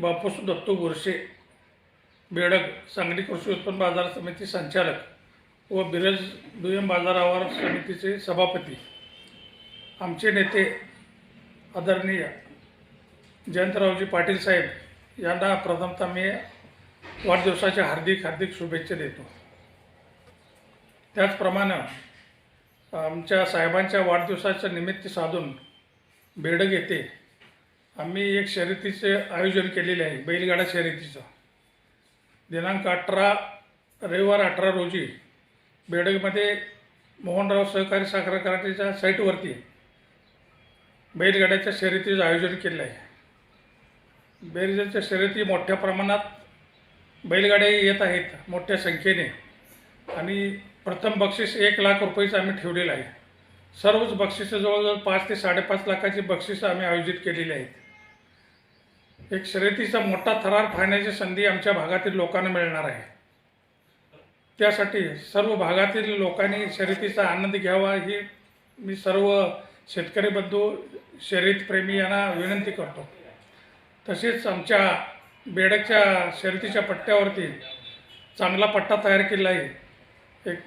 बापूस दत्तू गोरशे बेडग सांगली कृषी उत्पन्न बाजार समिती संचालक व बिरज दुय्यम बाजार समितीचे सभापती. आमचे नेते आदरणीय जयंतरावजी पाटील साहेब यांना प्रथमतः मी वाढदिवसाच्या हार्दिक हार्दिक शुभेच्छा देतो. त्याचप्रमाणे आमच्या साहेबांच्या वाढदिवसाचं निमित्त साधून बेडग येथे आम्ही एक शर्यतीचे आयोजन केलेले आहे बैलगाडा शर्यतीचं. दिनांक अठरा रविवार अठरा रोजी बेडगमध्ये मोहनराव सहकारी साखर कराटेच्या साईटवरती बैलगाड्याच्या शर्यतीचं आयोजन केलेलं आहे. बैलगाड्याच्या शर्यती मोठ्या प्रमाणात बैलगाड्या येत आहेत मोठ्या संख्येने. आणि प्रथम बक्षीस एक लाख रुपयेचं आम्ही ठेवलेलं आहे. सर्वच बक्षिसं जवळजवळ पाच ते साडेपाच लाखाची बक्षिसं आम्ही आयोजित केलेली आहेत. एक शर्यतीचा मोठा थरार पाहण्याची संधी आमच्या भागातील लोकांना मिळणार आहे. त्यासाठी सर्व भागातील लोकांनी शर्यतीचा आनंद घ्यावा ही मी सर्व शेतकरी बंधू शर्यतप्रेमी यांना विनंती करतो. तसेच आमच्या बेडकच्या शर्यतीच्या पट्ट्यावरती चांगला पट्टा तयार केला आहे. एक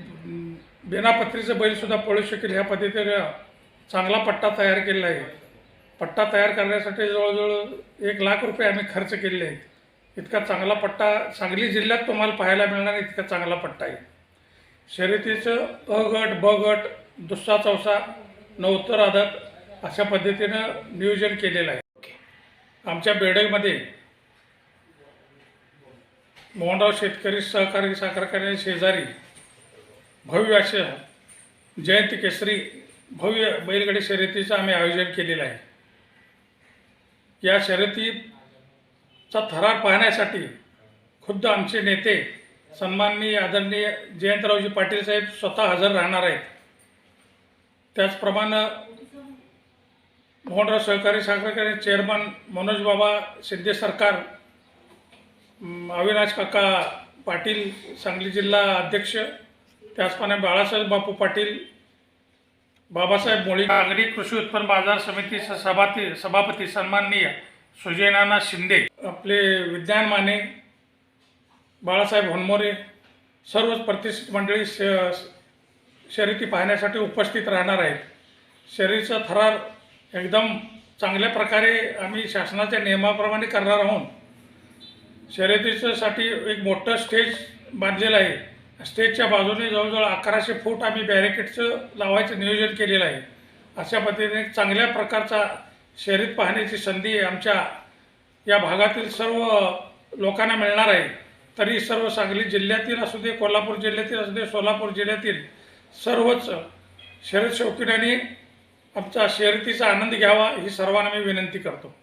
बिनापत्रीचं बैलसुद्धा पळू शकेल ह्या पद्धतीनं चांगला पट्टा तयार केलेला आहे. पट्टा तयार करण्यासाठी जवळजवळ एक लाख रुपये आम्ही खर्च केलेले आहेत. इतका चांगला पट्टा सांगली जिल्ह्यात तुम्हाला पाहायला मिळणार इतका चांगला पट्टा आहे. शर्यतीचं अ गट ब गट दुसरा चौसा नवतर आदत अशा पद्धतीनं नियोजन केलेलं आहे. आमच्या बेडगमध्ये मोहनराव शेतकरी सहकारी साखर कारखान्या शेजारी भव्य अशा जयंती केसरी भव्य बैलगाडी शर्यतीचं आम्ही आयोजन केलेलं आहे. या शर्यतीचा थरार पाहण्यासाठी खुद्द आमचे नेते सन्माननीय आदरणीय जयंतरावजी पाटील साहेब स्वतः हजर राहणार आहेत. त्याचप्रमाणे मोहनराव सहकारी साखर चेअरमन मनोज बाबा शिंदे सरकार अविनाश काका पाटील सांगली जिल्हा अध्यक्ष त्याचप्रमाणे बाळासाहेब बापू पाटील बाबासाहेब मोळी नागरी कृषी उत्पन्न बाजार समितीचे सभापती सभापती सन्माननीय सुजयनाना शिंदे आपले विज्ञान माने बाळासाहेब होनमोरे सर्वच प्रतिष्ठित मंडळी श शर्यती पाहण्यासाठी उपस्थित राहणार आहेत. शर्यतीचा थरार एकदम चांगल्या प्रकारे आम्ही शासनाच्या नियमाप्रमाणे करणार आहोत. शर्यतीच्यासाठी एक मोठं स्टेज बांधलेलं आहे. स्टेजच्या बाजूने जवळजवळ अकराशे फूट आम्ही बॅरिकेडचं लावायचं नियोजन केलेलं आहे. अशा पद्धतीने चांगल्या प्रकारचा शर्यत पाहण्याची संधी आमच्या या भागातील सर्व लोकांना मिळणार आहे. तरी सर्व सांगली जिल्ह्यातील असू दे कोल्हापूर जिल्ह्यातील असू दे सोलापूर जिल्ह्यातील सर्वच शर्यत शौकीनांनी आमचा शर्यतीचा आनंद घ्यावा ही सर्वांना मी विनंती करतो.